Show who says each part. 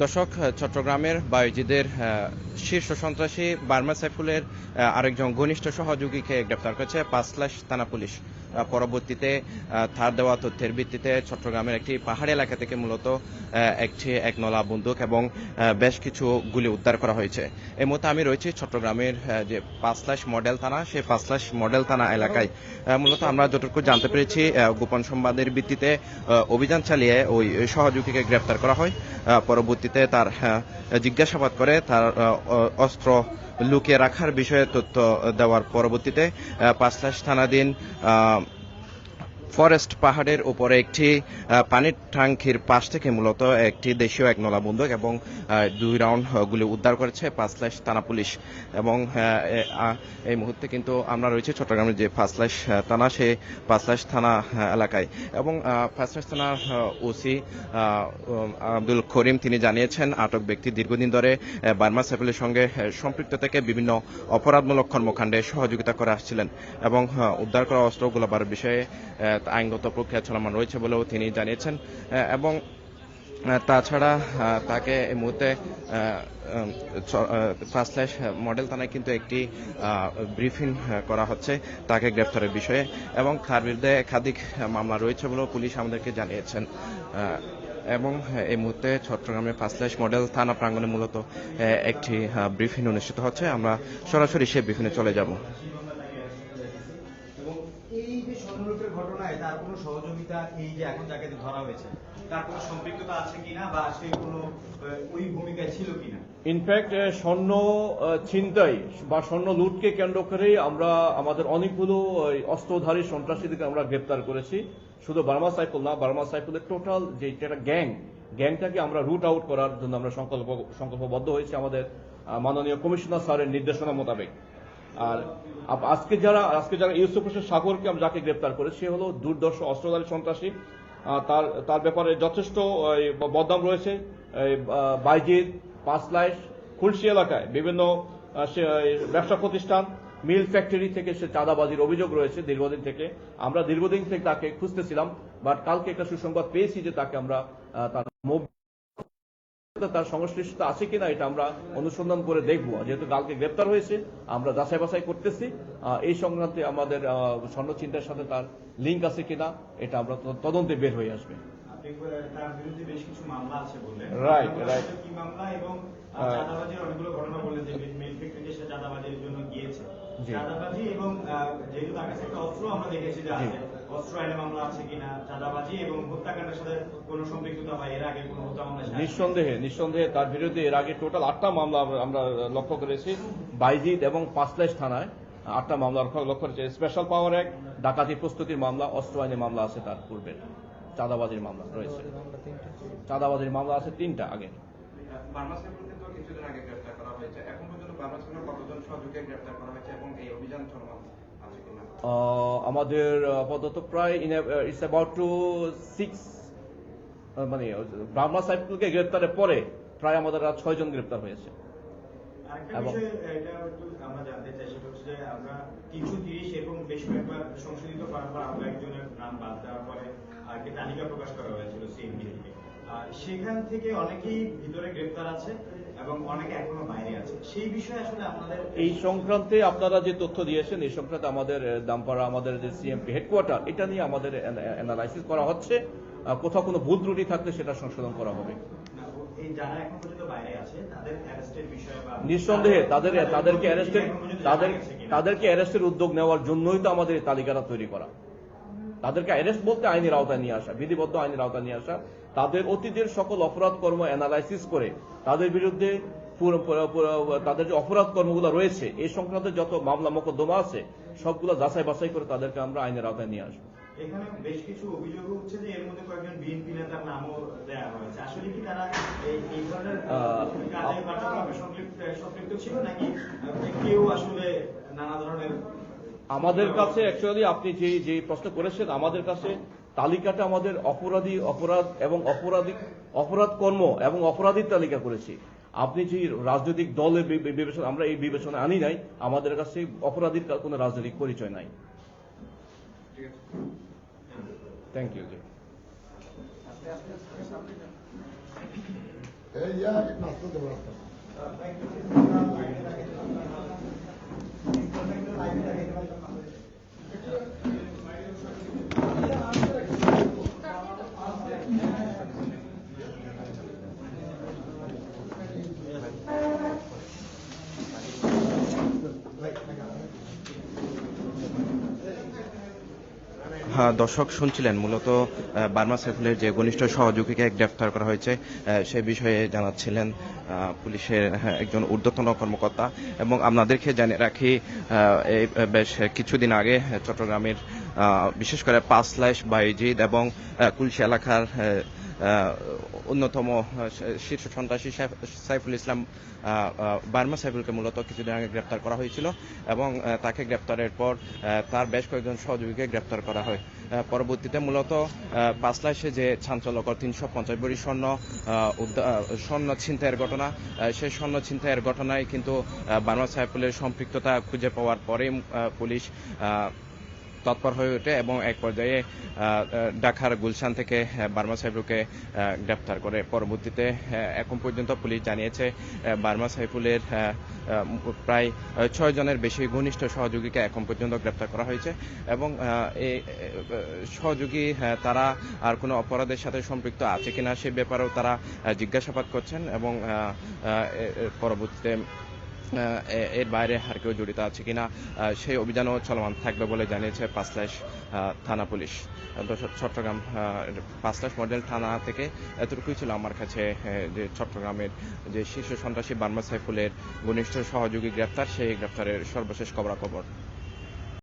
Speaker 1: দর্শক চট্টগ্রামের বায়োজিদের শীর্ষ সন্ত্রাসী বার্মা সাইফুলের আরেকজন ঘনিষ্ঠ সহযোগীকে গ্রেপ্তার করেছে পাঁচলাশ থানা পুলিশ। পরবর্তীতে তার দেওয়া তথ্যের ভিত্তিতে চট্টগ্রামের একটি পাহাড়ি এলাকা থেকে মূলত একটি একনলা বন্দুক এবং বেশ কিছু গুলি উদ্ধার করা হয়েছে। এই মুহূর্তে আমি রয়েছি চট্টগ্রামের যে পাঁচলাশ মডেল থানা, সেই পাঁচলাশ মডেল থানা এলাকায়। মূলত আমরা যতটুকু জানতে পেরেছি গোপন সংবাদের ভিত্তিতে অভিযান চালিয়ে ওই সহযোগীকে গ্রেপ্তার করা হয়। পরবর্তীতে তার জিজ্ঞাসাবাদ করে তার অস্ত্র লুকিয়ে রাখার বিষয়ে তথ্য দেওয়ার পরবর্তীতে পাঁচলাশ থানাধীন ফরেস্ট পাহাড়ের উপরে একটি পানির ট্যাঙ্কির পাশ থেকে মূলত একটি দেশীয় এক নলা বন্দুক এবং দুই রাউন্ড গুলি উদ্ধার করেছে পাঁচলাশ থানা পুলিশ। এবং এই মুহূর্তে কিন্তু আমরা রয়েছে চট্টগ্রামের যে আহ, থানা সে পাঁচলাশ থানা এলাকায়। এবং আহ, থানার ওসি আব্দুল করিম তিনি জানিয়েছেন আটক ব্যক্তি দীর্ঘদিন ধরে বার্মা সাইফুলের সঙ্গে সম্পৃক্ত থেকে বিভিন্ন অপরাধমূলক কর্মকাণ্ডে সহযোগিতা করে আসছিলেন। এবং উদ্ধার করা অস্ত্রগুলো বার বিষয়ে আইনগত প্রক্রিয়া চলমান রয়েছে বলেও তিনি জানিয়েছেন। এবং তাছাড়া তাকে এই মুহূর্তে ফার্স্টলাইশ মডেল থানায় কিন্তু একটি ব্রিফিং করা হচ্ছে তাকে গ্রেপ্তারের বিষয়ে। এবং তার বিরুদ্ধে একাধিক মামলা রয়েছে বলেও পুলিশ আমাদেরকে জানিয়েছেন। এবং এই মুহূর্তে চট্টগ্রামে ফার্স্টলাইশ মডেল থানা প্রাঙ্গণে মূলত একটি ব্রিফিং অনুষ্ঠিত হচ্ছে। আমরা সরাসরি সে ব্রিফিংয়ে চলে যাব।
Speaker 2: যাকে ধরা হয়েছে, তার কোনো সম্পৃক্ততা আছে কিনা বা সে কোনো ওই ভূমিকায় ছিল কিনা?
Speaker 3: ইনফ্যাক্ট স্বর্ণ ছিনতাই বা স্বর্ণ লুটকে কেন্দ্র করেই আমরা, আমাদের অনেকগুলো অস্ত্রধারী সন্ত্রাসীদেরকে আমরা গ্রেপ্তার করেছি। শুধু বার্মা সাইফুল না, বার্মা সাইফুলের টোটাল যে একটা গ্যাং, গ্যাংটাকে আমরা রুট আউট করার জন্য আমরা সংকল্প, সংকল্পবদ্ধ হয়েছি আমাদের মাননীয় কমিশনার স্যারের নির্দেশনা মোতাবেক। আর আজকে যারা আজকে যারা ইউসুফ হোসেন সাগরকে আমরা যাকে গ্রেপ্তার করেছি, সে হলো দুর্দর্শ অস্ত্রধারী সন্ত্রাসী। তার তার ব্যাপারে যথেষ্ট বদনাম রয়েছে বাইজির পাঁচলাইশ, খুলশি এলাকায় বিভিন্ন ব্যবসা প্রতিষ্ঠান, মিল ফ্যাক্টরি থেকে সে চাঁদাবাজির অভিযোগ রয়েছে দীর্ঘদিন থেকে। আমরা দীর্ঘদিন থেকে তাকে খুঁজতেছিলাম, বাট কালকে একটা সুসংবাদ পেয়েছি যে তাকে আমরা তার তার সংশ্লিষ্টতা আছে কিনা এটা আমরা অনুসন্ধান করে দেখব। যেহেতু কালকে গ্রেপ্তার হয়েছে আমরা যাচাই বাছাই করতেছি এই সংক্রান্তে আমাদের স্বর্ণ চিন্তার সাথে তার লিঙ্ক আছে কিনা এটা আমরা তদন্তে বের হয়ে আসবে।
Speaker 2: এবং আহ,
Speaker 3: আহ,
Speaker 2: চাঁদাবাজির অনেকগুলো ঘটনা বললেন যে মেল ফ্যাক্টরিতে সে চাঁদাবাজির জন্য গিয়েছে। এবং যেহেতু তার কাছে একটা অস্ত্র আমরা দেখেছি যে আছে অস্ত্র আইনে মামলা আছে কিনা চাঁদাবাজি এবং হত্যাকাণ্ডের সাথে কোনো সম্পৃক্ততা হয় এর আগে কোনো হত্যা মামলা
Speaker 3: নিঃসন্দেহে নিঃসন্দেহে তার বিরুদ্ধে এর আগে টোটাল আটটা মামলা আমরা- লক্ষ্য করেছি। বাইজিদ এবং পাঁচলাইশ থানায় আটটা মামলা লক্ষ্য লক্ষ্য করেছে। স্পেশাল পাওয়ার অ্যাক্ট ডাকাতি প্রস্তুতির মামলা অস্ত্র আইনে মামলা আছে তার পূর্বে। চাঁদাবাজির মামলা রয়েছে। চাঁদাবাজির মামলা আছে তিনটা আগে।
Speaker 4: বার্মা সাইফুলকে তো কিছুদিন আগে গ্রেফতার করা হয়েছে। এখন পর্যন্ত কতজন সহযোগীকে গ্রেফতার করা হয়েছে এবং এই অভিযান চলমান
Speaker 3: আমাদের আপাতত প্রায় ইটস অ্যাবাউট টু সিক্স মানে ব্রাহ্মা সাইফুলকে গ্রেপ্তারের পরে প্রায় আমাদের ছয়জন গ্রেপ্তার হয়েছে। এবং-
Speaker 2: বিষয় আমরা জানতে চাই সেটা হচ্ছে যে আমরা তিনশো তিরিশ এবং বেশ কয়েকবার সংশোধিত করার পর আমরা একজনের নাম বাদ দেওয়ার পরে আর তালিকা প্রকাশ করা হয়েছিল সিএমপি থেকে সেখান থেকে অনেকেই ভিতরে গ্রেপ্তার আছে। এবং অনেকে এখনও বাইরে আছে। সেই বিষয়ে আসলে আপনাদের
Speaker 3: এই সংক্রান্তে আপনারা যে তথ্য দিয়েছেন এই সংক্রান্তে আমাদের দামপাড়া আমাদের যে সিএমপি হেডকোয়ার্টার এটা নিয়ে আমাদের অ্যানালাইসিস করা হচ্ছে। কোথাও কোনো ভুল ত্রুটি থাকলে সেটা সংশোধন করা হবে। নিঃসন্দেহে তাদের তাদেরকে অ্যারেস্টের তাদের? তাদেরকে অ্যারেস্টের উদ্যোগ নেওয়ার জন্যই তো আমাদের এই তালিকাটা তৈরি করা। তাদেরকে অ্যারেস্ট বলতে আইনের আওতায় নিয়ে আসা বিধিবদ্ধ আইনের আওতায় নিয়ে আসা তাদের অতীতের সকল অপরাধ কর্ম অ্যানালাইসিস করে তাদের বিরুদ্ধে তাদের যে অপরাধ কর্মগুলো রয়েছে এই সংক্রান্ত যত মামলা মোকদ্দমা আছে সবগুলো যাচাই বাছাই করে তাদেরকে আমরা আইনের আওতায় নিয়ে আসব।
Speaker 2: এখানে বেশ কিছু অভিযোগ উঠছে যে এর মধ্যে কয়েকজন বিএনপি নেতার নামও দেওয়া হয়েছে। আসলে কি তারা এই ধরনের কাজে সম্পৃক্ত ছিল নাকি? কেউ আসলে নানা ধরনের
Speaker 3: আমাদের কাছে অ্যাকচুয়ালি আপনি যে যে প্রশ্ন করেছেন আমাদের কাছে তালিকাটা আমাদের অপরাধী অপরাধ এবং অপরাধী অপরাধ কর্ম এবং অপরাধীর তালিকা করেছি। আপনি যে রাজনৈতিক দলের বিবেচনা আমরা এই বিবেচনা আনি নাই আমাদের কাছে অপরাধীর কোনো রাজনৈতিক পরিচয় নাই। থ্যাংক ইউ
Speaker 5: ইয়া लाइन
Speaker 1: लगे দর্শক শুনছিলেন মূলত বার্মা সাইফুলের যে ঘনিষ্ঠ সহযোগীকে গ্রেফতার করা হয়েছে সে বিষয়ে জানাচ্ছিলেন পুলিশের হ্যাঁ, একজন ঊর্ধ্বতন কর্মকর্তা। এবং আপনাদেরকে জানিয়ে রাখি বেশ কিছুদিন আগে চট্টগ্রামের বিশেষ করে পাঁচলাইশ বাইজিদ এবং কুলশি এলাকার অন্যতম শীর্ষ সন্ত্রাসী সাইফুল ইসলাম বার্মা সাইফুলকে মূলত কিছুদিন আগে গ্রেপ্তার করা হয়েছিল এবং তাকে গ্রেপ্তারের পর তার বেশ কয়েকজন সহযোগীকে গ্রেপ্তার করা হয়। পরবর্তীতে মূলত আহ, পাঁচলাইশে যে চাঞ্চল্যকর তিনশো পঞ্চাশ বড়ি স্বর্ণ স্বর্ণ ছিনতাইয়ের ঘটনা সেই স্বর্ণ ছিনতাইয়ের ঘটনায় কিন্তু বার্মা সাইফুলের সম্পৃক্ততা খুঁজে পাওয়ার পরে পুলিশ তৎপর হয়ে ওঠে এবং এক পর্যায়ে ঢাকার গুলশান থেকে বার্মা সাইফুলকে গ্রেপ্তার করে। পরবর্তীতে এখন পর্যন্ত পুলিশ জানিয়েছে বার্মা সাইফুলের প্রায় ছয় জনের বেশি ঘনিষ্ঠ সহযোগীকে এখন পর্যন্ত গ্রেপ্তার করা হয়েছে এবং এই সহযোগী তারা আর কোনো অপরাধের সাথে সম্পৃক্ত আছে কিনা সে ব্যাপারেও তারা জিজ্ঞাসাবাদ করছেন এবং পরবর্তীতে এর বাইরে আর কেউ জড়িত আছে কিনা সেই অভিযানও চলমান থাকবে বলে জানিয়েছে পাঁচলাইশ থানা পুলিশ। চট্টগ্রাম পাঁচলাশ মডেল থানা থেকে এতটুকুই ছিল আমার কাছে যে চট্টগ্রামের যে শীর্ষ সন্ত্রাসী বার্মা সাইফুলের ঘনিষ্ঠ সহযোগী গ্রেপ্তার, সেই গ্রেপ্তারের সর্বশেষ খবরাখবর।